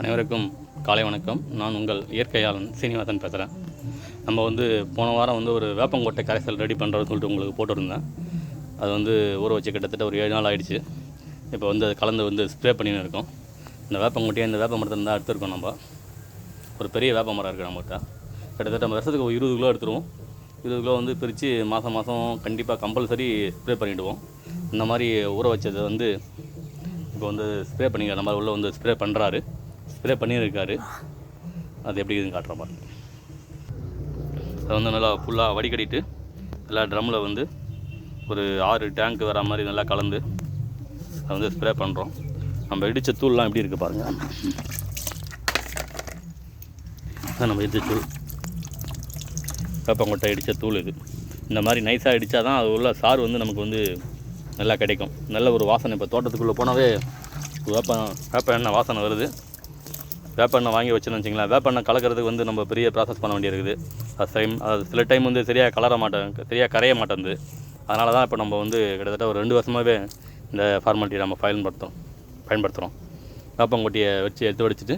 அனைவருக்கும் காலை வணக்கம். நான் உங்கள் இயற்கையாளன் சீனிவாசன் பேசுகிறேன் நம்ம வந்து போன வாரம் வந்து ஒரு வேப்பங்கொட்டை கரைசல் ரெடி பண்ணுறதுன்னு சொல்லிட்டு உங்களுக்கு போட்டுருந்தேன். அது வந்து ஊற வச்சு கிட்டத்தட்ட ஒரு ஏழு நாள் ஆயிடுச்சு. இப்போ வந்து அது கலந்து வந்து ஸ்ப்ரே பண்ணின்னு இருக்கோம். இந்த வேப்பங்கொட்டையை இந்த வேப்ப மரத்தை தான் எடுத்துருக்கோம் நம்ம. ஒரு பெரிய வேப்ப மரம் இருக்குது நம்மகிட்ட. கிட்டத்தட்ட நம்ம வருஷத்துக்கு ஒரு இருபது கிலோ எடுத்துருவோம். இருபது கிலோ வந்து பிரித்து மாதம் மாதம் கண்டிப்பாக கம்பல்சரி ஸ்ப்ரே பண்ணிவிடுவோம் இந்த மாதிரி ஊற வச்சதை வந்து இப்போ வந்து ஸ்ப்ரே பண்ணிக்கிற நம்ம உள்ளே வந்து ஸ்ப்ரே பண்ணுறாரு ஸ்ப்ரே பண்ணியிருக்காரு. அது எப்படி இதுன்னு காட்டுற மாதிரி. அதை வந்து நல்லா ஃபுல்லாக வடிகட்டிட்டு எல்லா ட்ரம்மில் வந்து ஒரு ஆறு டேங்க் வர மாதிரி நல்லா கலந்து அதை வந்து ஸ்ப்ரே பண்ணுறோம் நம்ம இடித்த தூள்லாம் எப்படி இருக்குது பாருங்கள் அதான் நம்ம இடித்த தூள். வேப்பங்கொட்டை இடித்த தூள் இது. இந்த மாதிரி நைஸாக இடித்தா தான் அது உள்ள சாறு வந்து நமக்கு வந்து நல்லா கிடைக்கும். நல்ல ஒரு வாசனை. இப்போ தோட்டத்துக்குள்ளே போனாவே வேப்ப வேப்ப எண்ணெய் வாசனை வருது. வேப்ப வாங்கி வச்சுன்னு வச்சிங்களேன் வேப்ப கலக்கிறதுக்கு வந்து நம்ம பெரிய ப்ராசஸ் பண்ண வேண்டியிருக்குது. அது டைம் அது சில டைம் வந்து சரியாக கலர மாட்டேன் சரியாக கரைய மாட்டேங்குது அதனால தான் இப்போ நம்ம வந்து கிட்டத்தட்ட ஒரு ரெண்டு வருஷமாகவே இந்த ஃபார்மாலிட்டியை நம்ம பயன்படுத்துகிறோம் பயன்படுத்துகிறோம் வேப்பங்கொட்டியை வச்சு எடுத்து வடிச்சிட்டு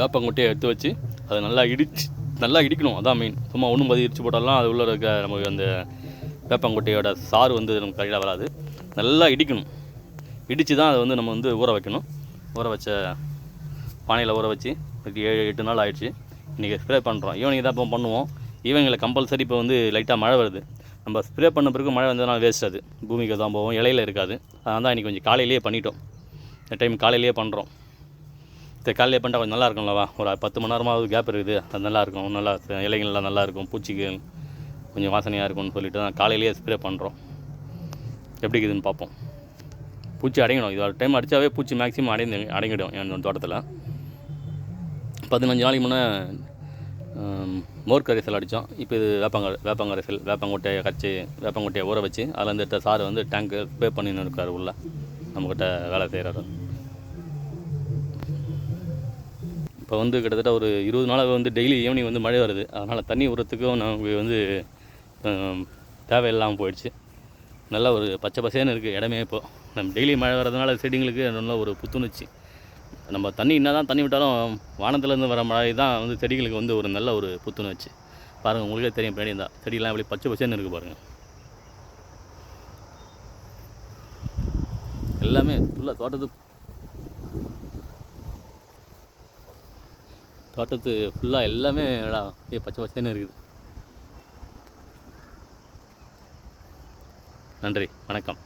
வேப்பங்கொட்டையை எடுத்து வச்சு அதை நல்லா இடிச்சு நல்லா இடிக்கணும் அதான் மெயின் சும்மா ஒன்றும் பதி இடிச்சு போட்டாலாம் அது உள்ள இருக்க நமக்கு அந்த வேப்பங்கொட்டையோட சாறு வந்து நமக்கு கையில் வராது. நல்லா இடிக்கணும். இடித்து தான் அதை வந்து நம்ம வந்து ஊற வைக்கணும். ஊற வச்ச பானையில் ஊற வச்சு இன்னைக்கு ஏழு எட்டு நாள் ஆயிடுச்சு. இன்றைக்கி ஸ்ப்ரே பண்ணுறோம் ஈவினிங் தான் இப்போ பண்ணுவோம். ஈவினிங்கில் கம்பல்சரி இப்போ வந்து லைட்டாக மழை வருது. நம்ம ஸ்ப்ரே பண்ண பிறகு மழை வந்ததுனால வேஸ்ட் அது. பூமிக்கு தான் போவோம். இலையில் இருக்காது. அதனால் தான் இன்றைக்கி கொஞ்சம் காலையிலேயே பண்ணிட்டோம். இந்த டைம் காலையிலேயே பண்ணுறோம் சரி காலையிலே பண்ணிட்டால் கொஞ்சம் நல்லா இருக்கும்லவா ஒரு பத்து மணி நேரமாவது கேப் இருக்குது. அது நல்லாயிருக்கும் நல்லா இலைகள்லாம் நல்லா இருக்கும். பூச்சிகள் கொஞ்சம் வாசனையாக இருக்கும்னு சொல்லிட்டு தான் காலையிலேயே ஸ்ப்ரே பண்ணுறோம் எப்படி இருக்குதுன்னு பார்ப்போம். பூச்சி அடங்கிடும். இது டைம் அடித்தாவே பூச்சி மேக்ஸிமம் அடைந்து அடங்கிடும் என் தோட்டத்தில். பதினஞ்சு நாளைக்கு முன்னே மோர் கரைசல் அடித்தோம் இப்போ இது வேப்பங்க வேப்பங்கரைசல் வேப்பங்கொட்டையை கரைச்சி வேப்பங்கொட்டையை ஊற வச்சு அதில் இருந்துட்ட சார் வந்து டேங்க்கு பே பண்ணின்னு இருக்கார் உள்ள. நம்மக்கிட்ட வேலை செய்கிறாரு இப்போ வந்து கிட்டத்தட்ட ஒரு இருபது நாளாக வந்து டெய்லி ஈவினிங் வந்து மழை வருது. அதனால் தண்ணி ஊறத்துக்கும் நமக்கு வந்து தேவையில்லாமல் போயிடுச்சு. நல்ல ஒரு பச்சை பசேன்னு இருக்குது இடமே இப்போது நம்ம டெய்லி மழை வர்றதுனால செடிங்களுக்கு நல்ல ஒரு புத்துணர்ச்சி. நம்ம தண்ணி என்ன தான் தண்ணி விட்டாலும் வானத்துலேருந்து வர மழை தான் வந்து செடிகளுக்கு வந்து ஒரு நல்ல ஒரு புத்துணர்ச்சி. பாருங்கள் உங்களுக்கே தெரியும் பின்னாடி இருந்தால் செடியெல்லாம் எப்படி பச்சை பச்சைன்னு இருக்குது பாருங்கள் எல்லாமே ஃபுல்லாக தோட்டத்து தோட்டத்து ஃபுல்லாக எல்லாமே அப்படியே பச்சை பச்சைன்னு இருக்குது. நன்றி வணக்கம்.